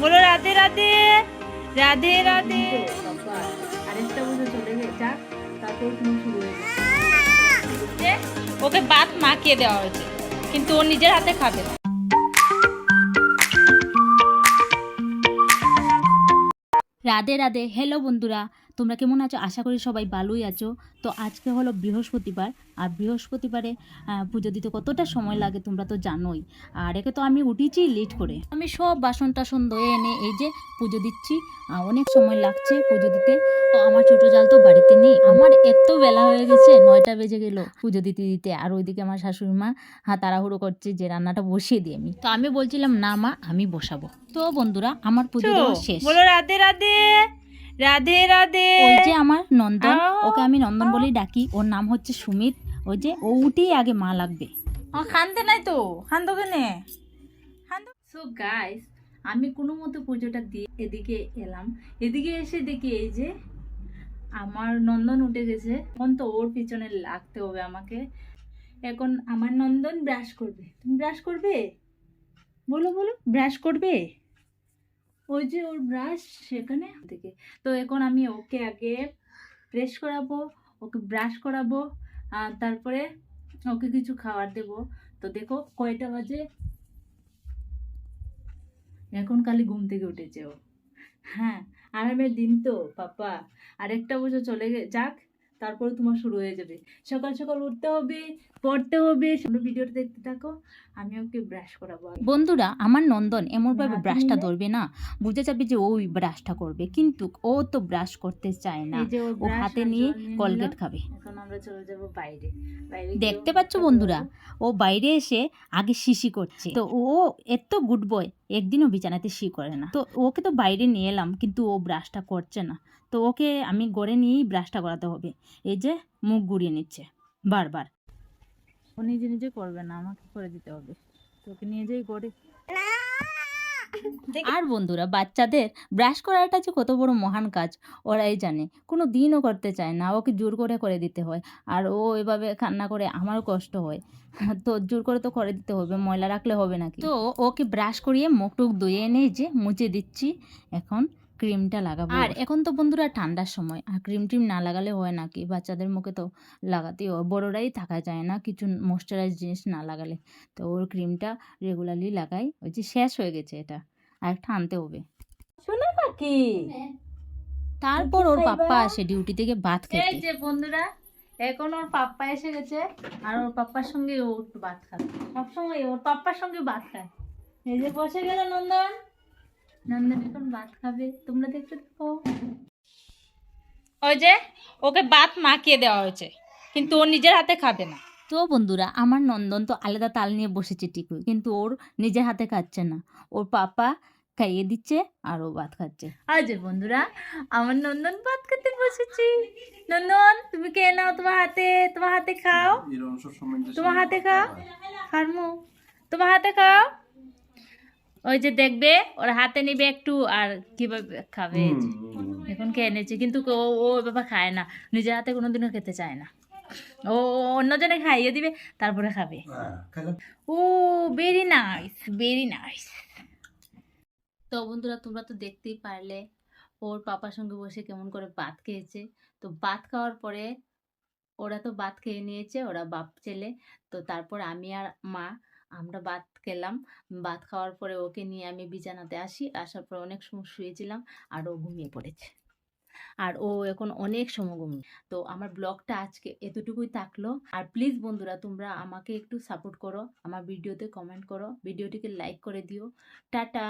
বলো রাধে রাধে রাধে রাধে। বাবা আরেকটা বছর চলে গে যাক তারপর তুমি শুরু হয়ে ওকে বাদ মাখিয়ে দেওয়া হয়েছে কিন্তু ও নিজের হাতে খাবে। না রাধে রাধে হ্যালো বন্ধুরা। তোমরা কেমন আছো? আশা করি সবাই ভালোই আছো। তো আজকে হলো বৃহস্পতিবার। আর বৃহস্পতিবারে পুজো দিতে কতটা সময় লাগে তোমরা তো জানোই। আর একে তো আমি উঠেছি লেট করে। আমি সব বাসন টাসন ধুয়ে এনে এই যে পুজো দিচ্ছি। অনেক সময় লাগছে পুজো দিতে। তো আমার ছোটো জাল তো বাড়িতে নেই। আমার এত বেলা হয়ে গেছে নয়টা বেজে গেল পুজো দিতে দিতে। আর ওইদিকে আমার শাশুড়ি মা হ্যাঁ তাড়াহুড়ো করছে যে রান্নাটা বসিয়ে দিই আমি। তো আমি বলছিলাম না মা আমি বসাবো। তো বন্ধুরা আমার পুজো দেওয়া শেষ। বলো রাধে রাধে। রাধে রাধে। ওই যে আমার নন্দন ওকে আমি নন্দন বলেই ডাকি। ওর নাম হচ্ছে সুমিত। ওই যে ও উঠেই আগে মা লাগবে। খানতে নাই তো? খান্দো কেনে? সো গাইস আমি কোনো মতো পুজোটা দিয়ে এদিকে এলাম। এদিকে এসে দেখি এই যে আমার নন্দন উঠে গেছে। এখন তো ওর পিছনে লাগতে হবে আমাকে। এখন আমার নন্দন ব্রাশ করবে। তুমি ব্রাশ করবে? বলো বলো ব্রাশ করবে? ওই যে ওর ব্রাশ সেখানে থেকে। তো এখন আমি ওকে আগে প্রেস করাবো, ওকে ব্রাশ করাবো তারপরে ওকে কিছু খাবার দেবো। তো দেখো কয়টা বাজে? এখন খালি ঘুম থেকে উঠেছে ও। হ্যাঁ আরামের দিন তো, পাপা। আরেকটা বছর চলে গে যাক। তারপরে তোমার শুরু হয়ে যাবে। সকাল সকাল উঠতে হবে পড়তে হবে তোমরা ভিডিওটা দেখতে থাকো আমি ওকে ব্রাশ করাবো। বন্ধুরা আমার নন্দন এমনভাবে ব্রাশটা ধরবে না। বুঝে যাবে যে ওই ব্রাশটা করবে কিন্তু ও তো ব্রাশ করতে চায় না। ও হাতে নিয়ে কলগেট খাবে। এখন আমরা চলে যাব বাইরে। বাইরে দেখতে পাচ্ছ বন্ধুরা ও বাইরে এসে আগে শিশি করছে। তো ও এত গুড বয় একদিনও বিছানাতে শি করে না। তো ওকে তো বাইরে নিয়ে এলাম কিন্তু ও ব্রাশটা করছে না। তো ওকে আমি গড়ে নিয়েই ব্রাশটা করাতে হবে। এই যে মুখ গুড়িয়ে নিচ্ছে বারবার। ও নিজে নিজে করবে না আমাকে করে দিতে হবে। তোকে নিয়ে যাই করে আর বন্ধুরা বাচ্চাদের ব্রাশ করাটা যে কত বড় মহান কাজ ওরাই জানে। কোনো দিনও করতে চায় না ওকে জোর করে করে দিতে হয়। আর ও এভাবে কান্না করে আমারও কষ্ট হয়। তো জোর করে তো করে দিতে হবে ময়লা রাখলে হবে নাকি? তো ওকে ব্রাশ করিয়ে মুখ টুক ধুয়ে এনে যে মুছে দিচ্ছি এখন ক্রিমটা লাগাবো। আর এখন তো বন্ধুরা ঠান্ডার সময় আর ক্রিম ট্রিম না লাগালে হয় নাকি বাচ্চাদের মুখে তো লাগাতেই হয়। বড়োরাই থাকা যায় না কিছু ময়শ্চারাইজ জিনিস না লাগালে। তো ওর ক্রিমটা রেগুলারলি লাগাই। ওই যে শেষ হয়ে গেছে এটা। আর একটা আনতে হবে। শোনো নাকি তারপর ওর পাপ্পা আসে ডিউটি থেকে ভাত খেতে। এই যে বন্ধুরা এখন ওর পাপ্পা এসে গেছে আর ওর পাপ্পার সঙ্গে ও একটু ভাত খাবে। সবসময় ওর পাপ্পার সঙ্গে ভাত খায়। এই যে বসে গেল নন্দন। নন্দন এখন ভাত খাবে। তোমরা দেখতে থাকো। ওই যে ওকে ভাত মাখিয়ে দেওয়া হয়েছে। কিন্তু ও নিজের হাতে খাবে না। তো বন্ধুরা আমার নন্দন তো আলাদা তাল নিয়ে বসেছে ঠিকই কিন্তু ওর নিজের হাতে খাচ্ছে না। ওর পাপা খাইয়ে দিচ্ছে আর ও ভাত খাচ্ছে। আর যে বন্ধুরা আমার নন্দন ভাত খেতে বসেছি। নন্দন তুমি কে নাও তোমার হাতে তোমার হাতে খাও। তোমার হাতে খাও। ফার্মু তোমার হাতে খাও। ওই যে দেখবে ওর হাতে নিবে একটু আর কীভাবে খাবে যে। এখন খেয়ে নিয়েছে কিন্তু ও ও বাবা খায় না। নিজের হাতে কোনোদিনও খেতে চায় না। ও ও অন্যজনে খাইয়ে দিবে তারপরে খাবে। Oh very nice very nice তো বন্ধুরা তোমরা তো দেখতেই পারলে ওর পাপার সঙ্গে বসে কেমন করে ভাত খেয়েছে। তো ভাত খাওয়ার পরে ওরা তো ভাত খেয়ে নিয়েছে ওরা বাপ ছেলে। তো তারপর আমি আর মা আমরা ভাত খেলাম। ভাত খাওয়ার পরে ওকে নিয়ে আমি বিছানাতে আসি। আসার পর অনেক সময় শুয়েছিলাম আর ও ঘুমিয়ে পড়েছে। আর ও এখন অনেক সময় ঘুমিয়ে। তো আমার ব্লগটা আজকে এতটুকুই থাকল। আর প্লিজ বন্ধুরা, তোমরা আমাকে একটু সাপোর্ট করো। আমার ভিডিওতে কমেন্ট করো। ভিডিওটিকে লাইক করে দিও। টাটা!